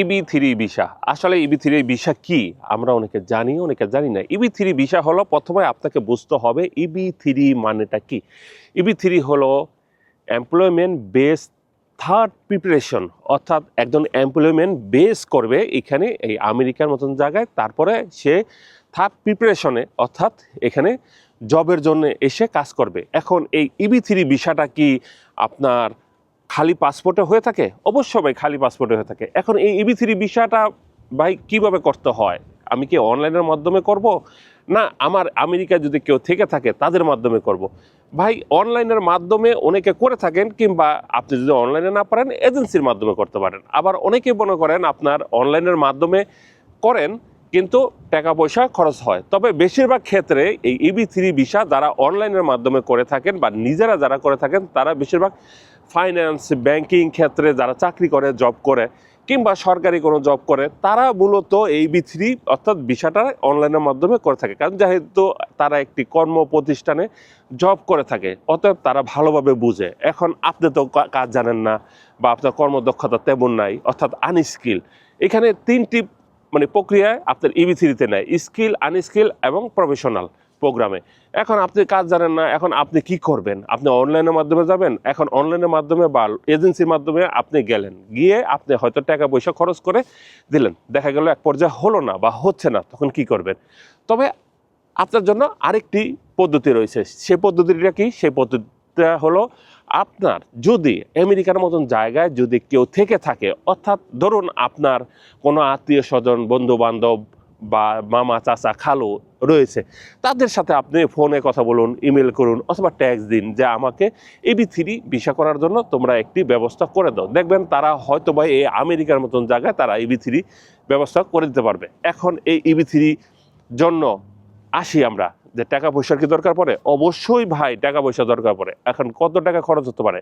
ইবি three visa আসলে ইবি three visa কি? আমরা অনেকে জানি অনেকে জানি না। ইবি থ্রি ভিসা হলো প্রথমে আপনাকে বুঝতে হবে ইবি থ্রি মানেটা কি। ইবি থ্রি হলো এমপ্লয়মেন্ট বেস থার্ড প্রিপারেশন অর্থাৎ একজন এমপ্লয়মেন্ট বেস করবে এখানে এই আমেরিকার মতন জায়গায়, তারপরে সে থার্ড প্রিপারেশনে অর্থাৎ এখানে জবের জন্য এসে কাজ করবে। এখন এই ইবি থ্রি ভিসাটা কি আপনার খালি পাসপোর্টে হয়ে থাকে? অবশ্যই ভাই, খালি পাসপোর্টে হয়ে থাকে। এখন এই ইবি থ্রি ভিসাটা ভাই কীভাবে করতে হয়? আমি কি অনলাইনের মাধ্যমে করব? না, আমার আমেরিকায় যদি কেউ থেকে থাকে, তাদের মাধ্যমে করব। ভাই, অনলাইনের মাধ্যমে অনেকে করে থাকেন কিংবা আপনি যদি অনলাইনে না পারেন, এজেন্সির মাধ্যমে করতে পারেন। আবার অনেকে মনে করেন আপনার অনলাইনের মাধ্যমে করেন, কিন্তু টাকা পয়সা খরচ হয়। তবে বেশিরভাগ ক্ষেত্রে এই ইবি থ্রি ভিসা যারা অনলাইনের মাধ্যমে করে থাকেন বা নিজেরা যারা করে থাকেন, তারা বেশিরভাগ ফাইন্যান্স ব্যাংকিং ক্ষেত্রে যারা চাকরি করে জব করে, কিংবা সরকারি কোনো জব করে, তারা মূলত এই বি থ্রি অর্থাৎ ভিসাটা অনলাইনের মাধ্যমে করে থাকে। কারণ যেহেতু তারা একটি কর্ম প্রতিষ্ঠানে জব করে থাকে, অতএব তারা ভালোভাবে বুঝে। এখন আপনি তো কাজ জানেন না, বা আপনার কর্মদক্ষতা তেমন নাই, অর্থাৎ আনস্কিল এখানে তিনটি মানে প্রক্রিয়ায় আপনার ইবি থ্রিতে নেয় স্কিল আনস্কিল এবং প্রফেশনাল প্রোগ্রামে। এখন আপনি কাজ জানেন না, এখন আপনি কি করবেন? আপনি অনলাইনের মাধ্যমে যাবেন, এখন অনলাইনের মাধ্যমে বা এজেন্সির মাধ্যমে আপনি গেলেন। গিয়ে আপনি হয়তো টাকা পয়সা খরচ করে দিলেন। দেখা গেল এক পর্যায়ে হলো না বা হচ্ছে না, তখন কি করবেন? তবে আপনার জন্য আরেকটি পদ্ধতি রয়েছে। সেই পদ্ধতিটা কি? সেই পদ্ধতিটা হলো আপনার যদি আমেরিকার মতন জায়গায় যদি কেউ থেকে থাকে, অর্থাৎ ধরুন আপনার কোনো আত্মীয় স্বজন বন্ধু বান্ধব বা মামা, চাচা, খালু রয়েছে। তাদের সাথে আপনি ফোনে কথা বলুন, ইমেল করুন অথবা ট্যাক্স দিন যে আমাকে এবি থ্রি ভিসা করার জন্য তোমরা একটি ব্যবস্থা করে দাও। দেখবেন তারা হয়তো বা এই আমেরিকার মতন জায়গায় তারা ইবি থ্রি ব্যবস্থা করে দিতে পারবে। এখন এই ইবি থ্রি জন্য আসি আমরা যে টাকা পয়সার কি দরকার পড়ে? অবশ্যই ভাই টাকা পয়সা দরকার পড়ে। এখন কত টাকা খরচ হতে পারে?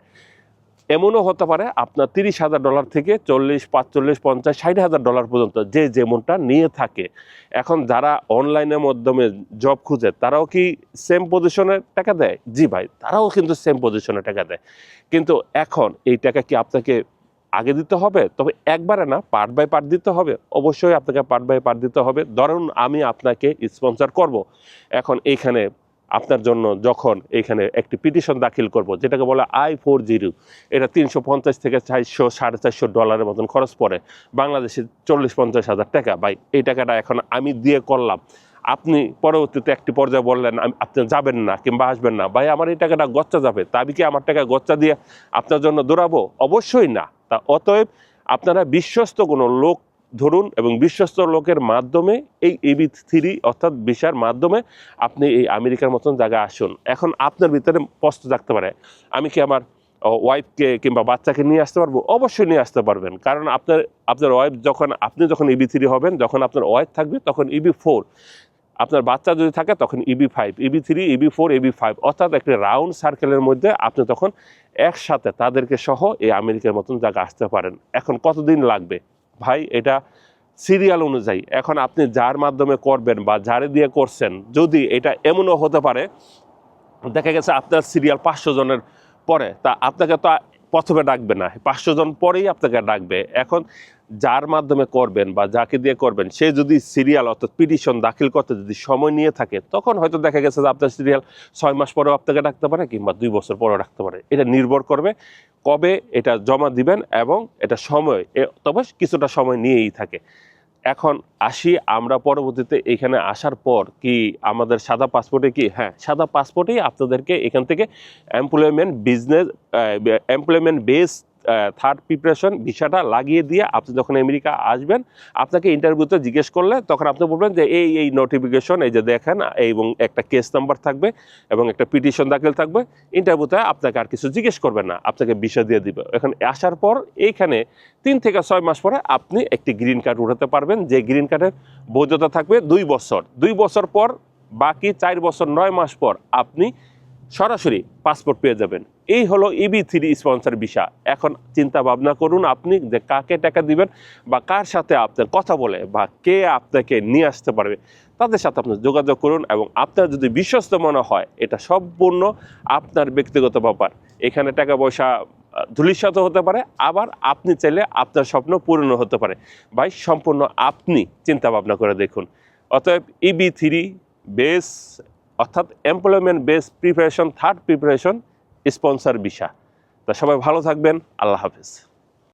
এমনও হতে পারে আপনার তিরিশ হাজার ডলার থেকে চল্লিশ, পাঁচচল্লিশ, পঞ্চাশ, ষাট হাজার ডলার পর্যন্ত যে যেমনটা নিয়ে থাকে। এখন যারা অনলাইনের মাধ্যমে জব খুঁজে, তারাও কি সেম পজিশনে টাকা দেয়? জি ভাই, তারাও কিন্তু সেম পজিশনে টাকা দেয়। কিন্তু এখন এই টাকা কি আপনাকে আগে দিতে হবে? তবে একবারে না পার্ট বাই পার্ট দিতে হবে। অবশ্যই আপনাকে পার্ট বাই পার্ট দিতে হবে। ধরুন আমি আপনাকে স্পন্সর করব। এখন এইখানে আপনার জন্য যখন এখানে একটি পিটিশন দাখিল করব, যেটাকে বলে আই ফোর জিরো, এটা তিনশো পঞ্চাশ থেকে চারশো সাড়ে চারশো ডলারের মতন খরচ পড়ে। বাংলাদেশে চল্লিশ পঞ্চাশ হাজার টাকা। ভাই, এই টাকাটা এখন আমি দিয়ে করলাম। আপনি পরবর্তীতে একটি পর্যায়ে বললেন আপনি যাবেন না কিংবা আসবেন না। ভাই, আমার এই টাকাটা গচ্চা যাবে। তা আমি কি আমার টাকা গচ্চা দিয়ে আপনার জন্য দৌড়াবো? অবশ্যই না। তা অতএব আপনারা বিশ্বস্ত কোনো লোক ধরুন এবং বিশ্বস্ত লোকের মাধ্যমে এই এবি থ্রি অর্থাৎ ভিসার মাধ্যমে আপনি এই আমেরিকার মতন জায়গায় আসুন। এখন আপনার ভিতরে প্রশ্ন থাকতে পারে, আমি কি আমার ওয়াইফকে কিংবা বাচ্চাকে নিয়ে আসতে পারব? অবশ্যই নিয়ে আসতে পারবেন। কারণ আপনার আপনার ওয়াইফ যখন, আপনি যখন ইবি থ্রি হবেন, যখন আপনার ওয়াইফ থাকবে, তখন ইবি ফোর আপনার বাচ্চা যদি থাকে, তখন EB five EB three EB four EB five অর্থাৎ একটি রাউন্ড সার্কেলের মধ্যে আপনি তখন একসাথে তাদেরকে সহ এই আমেরিকার মতন জায়গা আসতে পারেন। এখন কতদিন লাগবে? ভাই, এটা সিরিয়াল অনুযায়ী। এখন আপনি যার মাধ্যমে করবেন বা যারে দিয়ে করছেন, যদি এটা এমনও হতে পারে, দেখা গেছে আপনার সিরিয়াল পাঁচশো জনের পরে, তা আপনাকে তো প্রথমে ডাকবে না। পাঁচশো জন পরেই আপনাকে ডাকবে। এখন যার মাধ্যমে করবেন বা যাকে দিয়ে করবেন, সে যদি সিরিয়াল অর্থাৎ পিটিশন দাখিল করতে যদি সময় নিয়ে থাকে, তখন হয়তো দেখা গেছে যে আপনার সিরিয়াল ছয় মাস পরেও আপনাকে ডাকতে পারে কিংবা দুই বছর পরেও ডাকতে পারে। এটা নির্ভর করবে কবে এটা জমা দিবেন এবং এটা সময় তবে কিছুটা সময় নিয়েই থাকে। এখন আসি আমরা পরবর্তীতে এখানে আসার পর কি আমাদের সাদা পাসপোর্টে কি? হ্যাঁ সাদা পাসপোর্টেই আপনাদেরকে এখান থেকে employment business employment base third preparation ভিসাটা লাগিয়ে দিয়ে আপনি যখন আমেরিকা আসবেন, আপনাকে ইন্টারভিউতে জিজ্ঞেস করলে তখন আপনি বলবেন যে, এই এই নোটিফিকেশন এই যে দেখেন, এবং একটা কেস নাম্বার থাকবে এবং একটা পিটিশন দাখিল থাকবে। ইন্টারভিউতে আপনাকে আর কিছু জিজ্ঞেস করবে না, আপনাকে ভিসা দিয়ে দিবে। এখন আসার পর এইখানে তিন থেকে ছয় মাস পরে আপনি একটি গ্রিন কার্ড উঠাতে পারবেন, যে গ্রিন কার্ডের বৈধতা থাকবে দুই বছর। দুই বছর পর বাকি চার বছর নয় মাস পর আপনি সরাসরি পাসপোর্ট পেয়ে যাবেন। এই হলো ইবি থ্রি স্পন্সর ভিসা এখন চিন্তা ভাবনা করুন আপনি যে কাকে টাকা দিবেন বা কার সাথে আপনার কথা বলে বা কে আপনাকে নিয়ে আসতে পারবে, তাদের সাথে আপনি যোগাযোগ করুন এবং আপনার যদি বিশ্বস্ত মনে হয়, এটা সম্পূর্ণ আপনার ব্যক্তিগত ব্যাপার। এখানে টাকা পয়সা ধূলিসাত হতে পারে, আবার আপনি চাইলে আপনার স্বপ্ন পূর্ণ হতে পারে। ভাই, সম্পূর্ণ আপনি চিন্তা ভাবনা করে দেখুন। অতএব ইবি থ্রি বেস অর্থাৎ employment base preparation third preparation sponsor বিষা তা সবাই ভালো থাকবেন আল্লাহ হাফিজ।